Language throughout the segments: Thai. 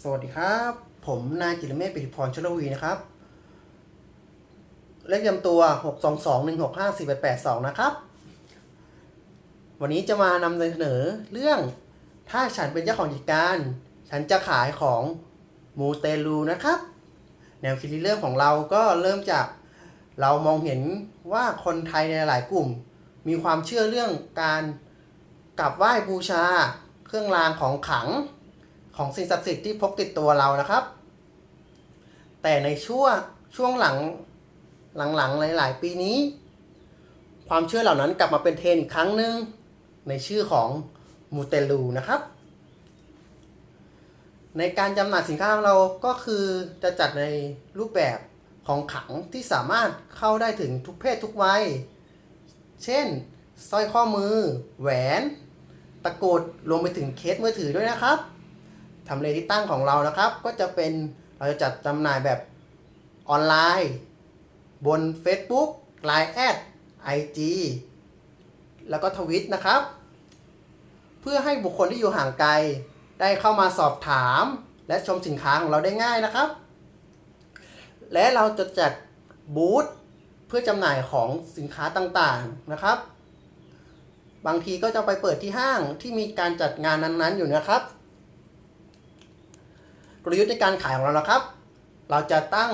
สวัสดีครับ ผมนายกิรเมฆปิติพรชลวีนะครับ เลขยำตัว 6 2 2 1 6 5 4 8 8 2 นะครับ วันนี้จะมานำเสนอเรื่อง ถ้าฉันเป็นเจ้าของกิจการ ฉันจะขายของมูเตลูนะครับ แนวคิดเรื่องของเราก็เริ่มจากเรามองเห็นว่าคนไทยในหลายกลุ่ม มีความเชื่อเรื่องการกราบไหว้บูชา เครื่องรางของขลัง ของสิ่งศักดิ์สิทธิ์ที่พกติดตัวเรานะครับ แต่ในช่วงช่วงหลังหลังๆหลาย ๆ ปีนี้ ความเชื่อเหล่านั้นกลับมาเป็นเทรนอีกครั้งหนึ่งในชื่อของมูเตลูนะครับ ในการจำหน่ายสินค้าของเราก็คือจะจัดในรูปแบบของขังที่สามารถเข้าได้ถึงทุกเพศทุกวัย เช่นสร้อยข้อมือ แหวน ตะกรุดรวมไปถึงเคสมือถือด้วยนะครับ ทำเลที่ตั้งของเรานะครับ ก็จะเป็นเราจะจัดจำหน่ายแบบออนไลน์ บน Facebook Line แอด IG แล้วก็ทวิตนะครับ เพื่อให้บุคคลที่อยู่ห่างไกล ได้เข้ามาสอบถาม และชมสินค้าของเราได้ง่ายนะครับ และเราจะจัดบูธเพื่อจำหน่ายของสินค้าต่างๆนะครับ บางทีก็จะไปเปิดที่ห้างที่มีการจัดงานนั้นๆอยู่นะครับ กลยุทธ์ในการขายของเรานะครับ เราจะตั้ง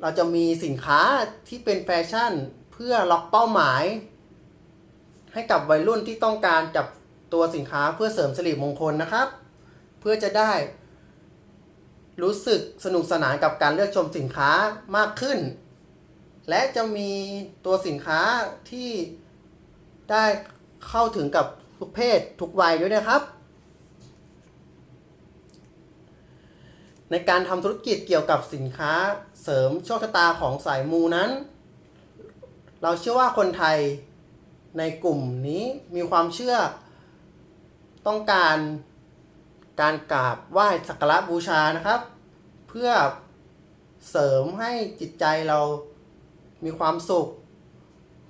เราจะมีสินค้าที่เป็นแฟชั่น เพื่อล็อกเป้าหมาย ให้กับวัยรุ่นที่ต้องการจับตัวสินค้าเพื่อเสริมสิริมงคลนะครับ เพื่อจะได้ รู้สึกสนุกสนานกับการเลือกชมสินค้ามากขึ้น และจะมีตัวสินค้าที่ได้เข้าถึงกับทุกเพศทุกวัยด้วยนะครับ ในการทำธุรกิจเกี่ยวกับสินค้าเสริมโชคชะตาของสายมูนั้น เราเชื่อว่าคนไทยในกลุ่มนี้มีความเชื่อ ต้องการการกราบไหว้สักการะบูชานะครับ เพื่อเสริมให้จิตใจเรามีความสุข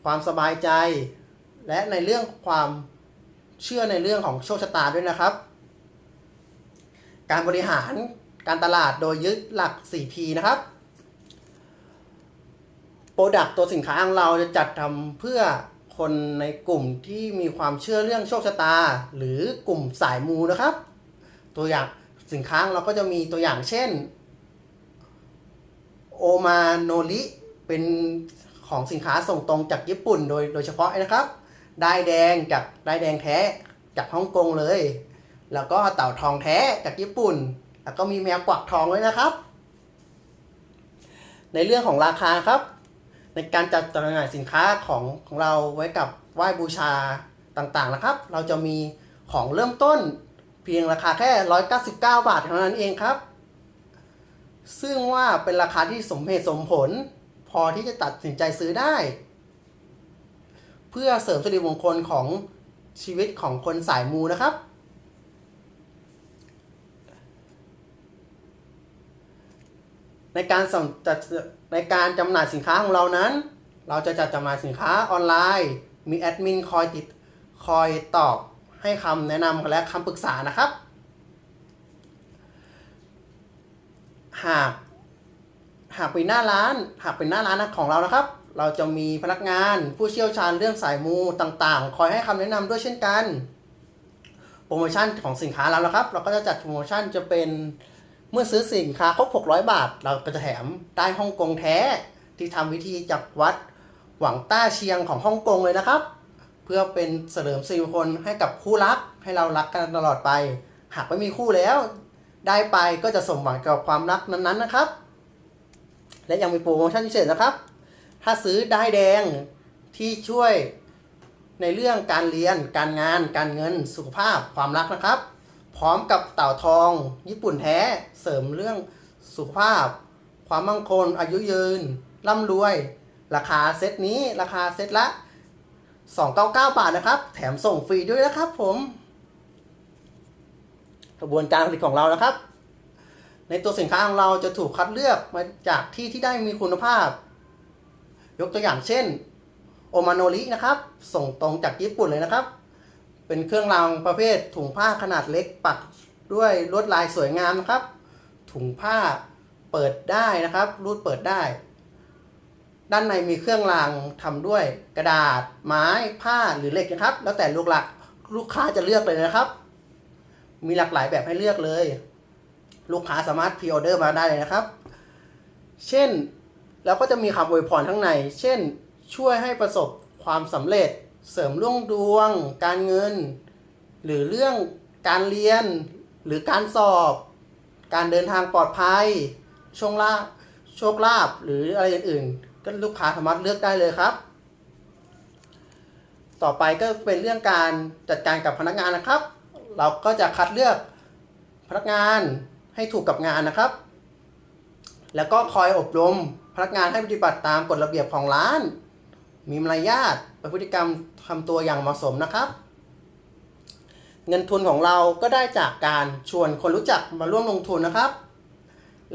ความสบายใจ และในเรื่องความเชื่อในเรื่องของโชคชะตาด้วยนะครับ การบริหาร การตลาดโดยยึดหลัก 4P นะครับโปรดักตัวสินค้าของเราจะจัดทำเพื่อคนในกลุ่มที่มีความเชื่อเรื่องโชคชะตา หรือกลุ่มสายมูนะครับ ตัวอย่างสินค้าเราก็จะมีตัวอย่างเช่นโอมาโนริเป็นของสินค้าส่งตรงจากญี่ปุ่นโดยโดยเฉพาะนะครับ ได้แดงจากได้แดงแท้จากฮ่องกงเลย แล้วก็เต่าทองแท้จากญี่ปุ่น แล้วก็มีแมวกวักทองด้วยนะครับ ในเรื่องของราคาครับ ในการจัดจำหน่ายสินค้าของของเราไว้กับไหว้บูชาต่างๆนะครับ เราจะมีของเริ่มต้นเพียงราคาแค่ 199 บาทเท่านั้นเองครับ ซึ่งว่าเป็นราคาที่สมเหตุสมผล พอที่จะตัดสินใจซื้อได้ เพื่อเสริมสิริมงคลของชีวิตของคนสายมูนะครับ ในการส่งจัดในการจำหน่ายสินค้าของเรานั้น เราจะจัดจำหน่ายสินค้าออนไลน์ มีแอดมินคอยติดคอยตอบให้คำแนะนำและคำปรึกษานะครับ หากหากเป็นหน้าร้านหากเป็นหน้าร้านของเรานะครับ เราจะมีพนักงานผู้เชี่ยวชาญเรื่องสายมูต่างๆ คอยให้คำแนะนำด้วยเช่นกัน โปรโมชั่นของสินค้าเรานะครับ เราก็จะจัดโปรโมชั่นจะเป็น เมื่อซื้อสินค้าครบ 600 บาท เราจะแถมได้ฮ่องกงแท้ ที่ทำวิธีจากวัดหวังต้าเชียงของฮ่องกงเลยนะครับ เพื่อเป็นเสริมสิริมงคลให้กับคู่รัก ให้เรารักกันตลอดไป หากไม่มีคู่แล้ว ได้ไปก็จะสมหวังกับความรักนั้นๆนะครับ และยังมีโปรโมชั่นพิเศษนะครับ ถ้าซื้อได้แดงที่ช่วยในเรื่องการเรียน การงาน การเงิน สุขภาพ ความรักนะครับ พร้อมกับเต่าทอง ญี่ปุ่นแท้เสริมเรื่องสุขภาพ ความมั่งคงอายุยืน ร่ำรวย ราคาเซตนี้ราคาเซตละ 299 บาทนะครับ แถมส่งฟรีด้วยนะครับผมกระบวนการผลิตของเรานะครับ ในตัวสินค้าของเราจะถูกคัดเลือกมาจากที่ที่ได้มีคุณภาพ ยกตัวอย่างเช่น โอมาโนรินะครับ ส่งตรงจากญี่ปุ่นเลยนะครับ เป็นเครื่องรางประเภทถุงผ้าขนาดเล็กปักด้วยลวดลายสวยงามนะครับ ถุงผ้าเปิดได้นะครับ รูดเปิดได้ ด้านในมีเครื่องรางทำด้วยกระดาษ ไม้ผ้าหรือเหล็กนะครับ แล้วแต่ลูกหลักลูกค้าจะเลือกเลยนะครับ มีหลากหลายแบบให้เลือกเลย ลูกค้าสามารถพรีออเดอร์มาได้เลยนะครับ เช่นแล้วก็จะมีคำอวยพรข้งใน เช่น ช่วยให้ประสบความสำเร็จ เสริมรุ่งดวง การเงิน หรือเรื่องการเรียน หรือการสอบ การเดินทางปลอดภัยโชคลาโชคลาภหรืออะไรอื่นๆก็ลูกค้าสามารถเลือกได้เลยครับ ต่อไปก็เป็นเรื่องการจัดการกับพนักงานนะครับ เราก็จะคัดเลือกพนักงานให้ถูกกับงานนะครับ แล้วก็คอยอบรมพนักงานให้ปฏิบัติตามกฎระเบียบของร้าน มีมารยาทประพฤติกรรมทำตัวอย่างเหมาะสมนะครับ เงินทุนของเราก็ได้จากการชวนคนรู้จักมาร่วมลงทุนนะครับ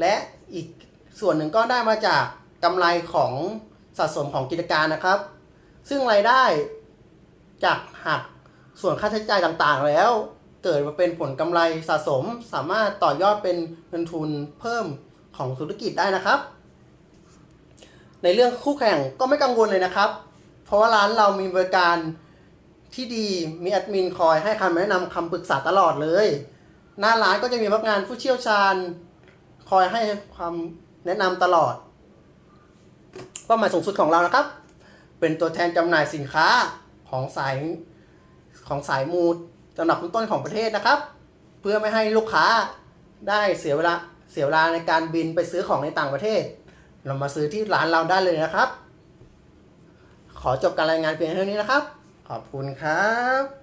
และอีกส่วนหนึ่งก็ได้มาจากกำไรของสะสมของกิจการนะครับ ซึ่งรายได้จากหักส่วนค่าใช้จ่ายต่างๆ แล้ว เกิดมาเป็นผลกำไรสะสม สามารถต่อยอดเป็นเงินทุนเพิ่มของธุรกิจได้นะครับ ในเรื่องคู่แข่งก็ไม่กังวลเลยนะครับ เพราะว่าร้านเรามีบริการที่ดีมีแอดมินคอยให้คำแนะนำคำปรึกษาตลอดเลย หน้าร้านก็จะมีพนักงานผู้เชี่ยวชาญ คอยให้ความแนะนำตลอดเป้าหมายสูงสุดของเรานะครับ เป็นตัวแทนจำหน่ายสินค้าของสายของสายมูลลำดับต้นๆของประเทศนะครับ เพื่อไม่ให้ลูกค้าได้เสียเวลาเสียเวลาในการบินไปซื้อของในต่างประเทศ เรามาซื้อที่ร้านเราได้เลยนะครับ ขอจบการรายงานเพียงเท่านี้นะครับ ขอบคุณครับ